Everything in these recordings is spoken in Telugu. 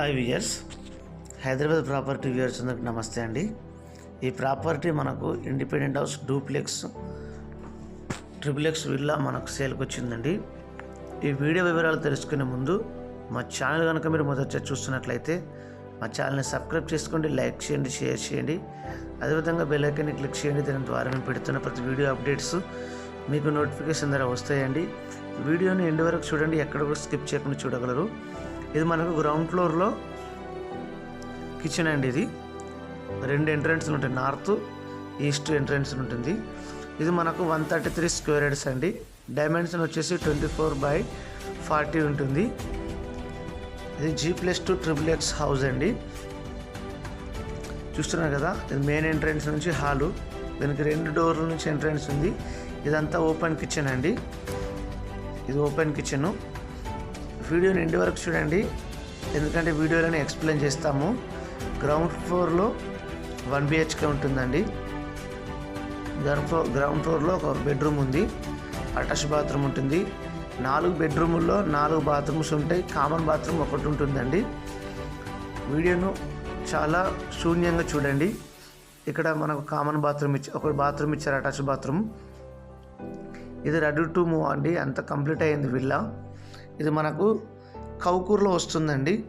Hi viewers Hyderabad property viewers అందరికి నమస్తే అండి. ఈ ప్రాపర్టీ మనకు independent house duplex triplex villa మనకు సేల్కి వచ్చిందండి. ఈ వీడియో వివరాలు తెలుసుకునే ముందు మా ఛానల్ కనుక మీరు మొదట చూస్తున్నట్లయితే మా ఛానల్ని సబ్స్క్రైబ్ చేసుకోండి లైక్ చేయండి షేర్ చేయండి. అదేవిధంగా బెల్ క్లిక్ చేయండి దాని ద్వారా మేము పెడుతున్న ప్రతి వీడియో అప్డేట్స్ మీకు నోటిఫికేషన్ ద్వారా వస్తాయండి. వీడియోని ఎండ్ వరకు చూడండి ఎక్కడ కూడా స్కిప్ చేయకుండా చూడగలరు. ఇది మనకు గ్రౌండ్ ఫ్లోర్లో కిచెన్ అండి ఇది. రెండు ఎంట్రన్స్లు ఉంటాయి. నార్త్ ఈస్ట్ ఎంట్రన్స్ ఉంటుంది. ఇది మనకు one thirty three square heads అండి. డైమెన్షన్ వచ్చేసి ట్వంటీ ఫోర్ బై ఫార్టీ ఉంటుంది. ఇది G plus two triple X house అండి. చూస్తున్నారు కదా ఇది మెయిన్ ఎంట్రన్స్ నుంచి హాలు దీనికి రెండు డోర్ల నుంచి ఎంట్రన్స్ ఉంది. ఇదంతా ఓపెన్ కిచెన్ అండి. ఇది ఓపెన్ కిచెన్ వీడియోని ఎండి వరకు చూడండి. ఎందుకంటే వీడియోలోనే ఎక్స్ప్లెయిన్ చేస్తాము. గ్రౌండ్ ఫ్లోర్లో వన్ బిహెచ్కే ఉంటుందండి. గ్రౌండ్ ఫ్లోర్ గ్రౌండ్ ఫ్లోర్లో ఒక బెడ్రూమ్ ఉంది. అటాచ్ బాత్రూమ్ ఉంటుంది. నాలుగు బెడ్రూముల్లో నాలుగు బాత్రూమ్స్ ఉంటాయి. కామన్ బాత్రూమ్ ఒకటి ఉంటుందండి. వీడియోను చాలా శూన్యంగా చూడండి. ఇక్కడ మనకు కామన్ బాత్రూమ్ ఇచ్చి ఒక బాత్రూమ్ ఇచ్చారు అటాచ్ బాత్రూమ్ ఇది రెడీ టు మూవ్ అండి. అంత కంప్లీట్ అయ్యింది విల్లా ఇది మనకు కౌకూరులో వస్తుందండి.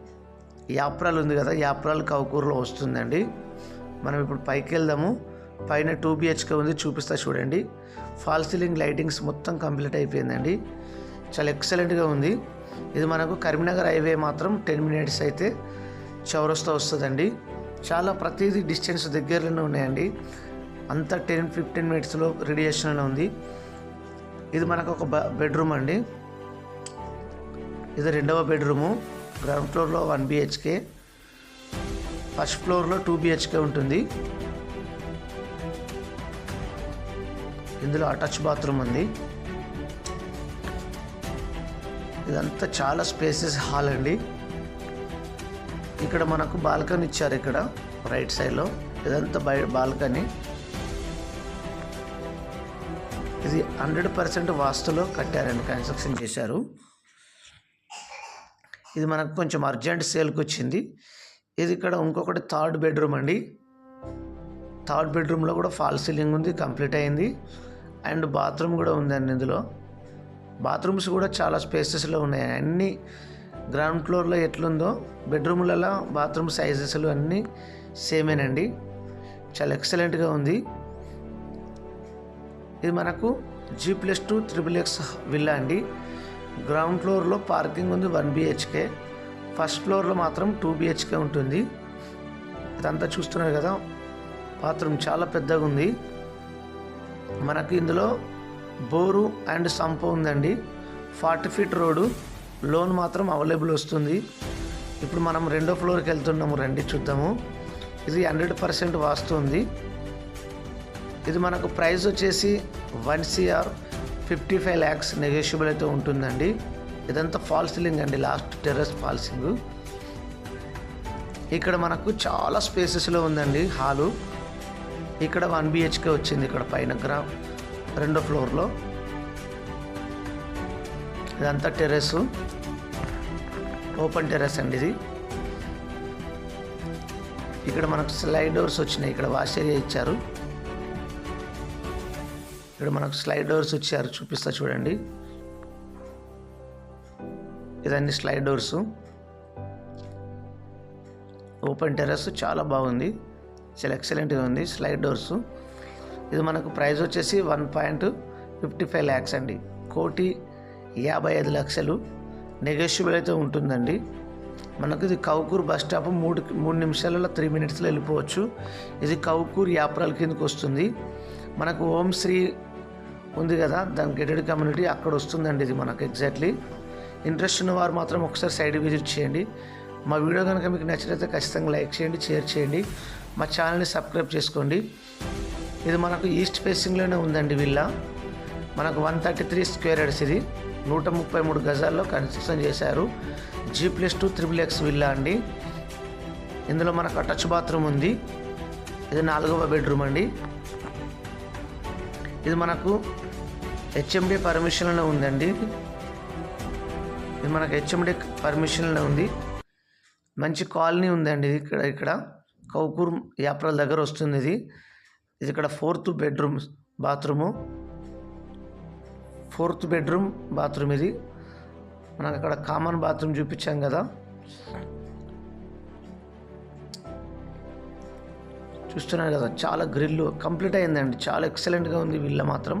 యాప్రాల్ ఉంది కదా యాప్రాల్ కౌకూరులో వస్తుందండి. మనం ఇప్పుడు పైకి వెళ్దాము పైన టూ బిహెచ్కే ఉంది చూపిస్తా చూడండి. ఫాల్ సీలింగ్ లైటింగ్స్ మొత్తం కంప్లీట్ అయిపోయిందండి. చాలా ఎక్సలెంట్గా ఉంది. ఇది మనకు కరీంనగర్ హైవే మాత్రం టెన్ మినిట్స్ అయితే చౌరస్తా వస్తుందండి. చాలా ప్రతిదీ డిస్టెన్స్ దగ్గరలోనే ఉన్నాయండి. అంతా టెన్ ఫిఫ్టీన్ మినిట్స్లో రేడియేషన్లో ఉంది. ఇది మనకు ఒక బ- బెడ్రూమ్ అండి. ఇది రెండవ బెడ్రూము. గ్రౌండ్ ఫ్లోర్లో వన్ బిహెచ్కే ఫస్ట్ ఫ్లోర్లో టూ బిహెచ్కే ఉంటుంది. ఇందులో అటాచ్ బాత్రూమ్ ఉంది. ఇదంతా చాలా స్పేసెస్ హాల్ అండి. ఇక్కడ మనకు బాల్కనీ ఇచ్చారు ఇక్కడ రైట్ సైడ్లో. ఇదంతా బయ బాల్కనీ. ఇది హండ్రెడ్ పర్సెంట్ వాస్తులో కట్టారండి కన్స్ట్రక్షన్ చేశారు. ఇది మనకు కొంచెం అర్జెంట్ సేల్కి వచ్చింది. ఇది ఇక్కడ ఇంకొకటి థర్డ్ బెడ్రూమ్ అండి. థర్డ్ బెడ్రూమ్లో కూడా ఫాల్ సీలింగ్ ఉంది కంప్లీట్ అయింది. అండ్ బాత్రూమ్ కూడా ఉందండి ఇందులో. బాత్రూమ్స్ కూడా చాలా స్పేసెస్లో ఉన్నాయి. అన్ని గ్రౌండ్ ఫ్లోర్లో ఎట్లుందో బెడ్రూమ్లలో బాత్రూమ్ సైజెస్లు అన్నీ సేమేనండి చాలా ఎక్సలెంట్గా ఉంది. ఇది మనకు G plus two triple X villa అండి. గ్రౌండ్ ఫ్లోర్లో పార్కింగ్ ఉంది వన్ బిహెచ్కే ఫస్ట్ ఫ్లోర్లో మాత్రం టూ బిహెచ్కే ఉంటుంది. ఇదంతా చూస్తున్నారు కదా బాత్రూమ్ చాలా పెద్దగా ఉంది. మనకు ఇందులో బోరు అండ్ సంప ఉందండి. ఫార్టీ ఫీట్ రోడ్డు లోన్ మాత్రం అవైలబుల్ వస్తుంది. ఇప్పుడు మనం రెండో ఫ్లోర్కి వెళ్తున్నాము రండి చూద్దాము. ఇది హండ్రెడ్ పర్సెంట్ వాస్తుంది ఇది మనకు ప్రైస్ వచ్చేసి one CR fifty five lakhs negotiable అయితే ఉంటుందండి. ఇదంతా ఫాల్ సీలింగ్ అండి లాస్ట్ టెర్రస్ ఫాల్ సీలింగ్. ఇక్కడ మనకు చాలా స్పేసెస్లో ఉందండి హాలు. ఇక్కడ వన్ బిహెచ్కే వచ్చింది ఇక్కడ పైన గ్రా రెండో ఫ్లోర్లో. ఇదంతా టెర్రస్. ఓపెన్ టెర్రస్ అండి ఇది. ఇక్కడ మనకు స్లైడ్ డోర్స్ వచ్చినాయి ఇక్కడ వాష్ ఏరియా ఇచ్చారు. ఇక్కడ మనకు స్లైడ్ డోర్స్ ఇచ్చారు చూపిస్తా చూడండి. ఇదన్నీ స్లైడ్ డోర్స్ ఓపెన్ టెర్రస్ చాలా బాగుంది. చాలా ఎక్సలెంట్గా ఉంది స్లైడ్ డోర్స్ ఇది మనకు ప్రైస్ వచ్చేసి one point fifty five lakhs అండి. కోటి యాభై ఐదు లక్షలు. నెగోషియబుల్ అయితే ఉంటుందండి. మనకు ఇది కౌకూర్ బస్ స్టాప్ మూడు మూడు నిమిషాలలో త్రీ మినిట్స్లో వెళ్ళిపోవచ్చు. ఇది కౌకూర్ యాప్రాల కిందకి వస్తుంది. మనకు ఓం శ్రీ ఉంది కదా దాని గెటెడ్ కమ్యూనిటీ అక్కడ వస్తుందండి ఇది మనకు ఎగ్జాక్ట్లీ ఇంట్రెస్ట్ ఉన్న వారు మాత్రం ఒకసారి సైడ్ విజిట్ చేయండి. మా వీడియో కనుక మీకు నచ్చినట్లయితే ఖచ్చితంగా లైక్ చేయండి షేర్ చేయండి. మా ఛానల్ని సబ్స్క్రైబ్ చేసుకోండి. ఇది మనకు ఈస్ట్ ఫేసింగ్లోనే ఉందండి విల్లా మనకు one thirty three square yards ఇది. నూట ముప్పై మూడు గజాల్లో కన్స్ట్రక్షన్ చేశారు. G plus two triple X villa అండి. ఇందులో మనకు అటాచ్ బాత్రూమ్ ఉంది. ఇది నాలుగవ బెడ్రూమ్ అండి. ఇది మనకు హెచ్ఎండి పర్మిషన్లో ఉందండి. ఇది మనకు హెచ్ఎండి పర్మిషన్లో ఉంది. మంచి కాలనీ ఉందండి ఇది ఇక్కడ ఇక్కడ. కౌకూర్ యాప్రల్ దగ్గర వస్తుంది ఇది. ఇది ఇక్కడ fourth bedroom bathroom fourth bedroom bathroom ఇది. మనకు అక్కడ కామన్ బాత్రూమ్ చూపించాం కదా. చూస్తున్నారు కదా చాలా గ్రిల్ కంప్లీట్ అయిందండి. చాలా ఎక్సలెంట్గా ఉంది వీళ్ళ మాత్రం.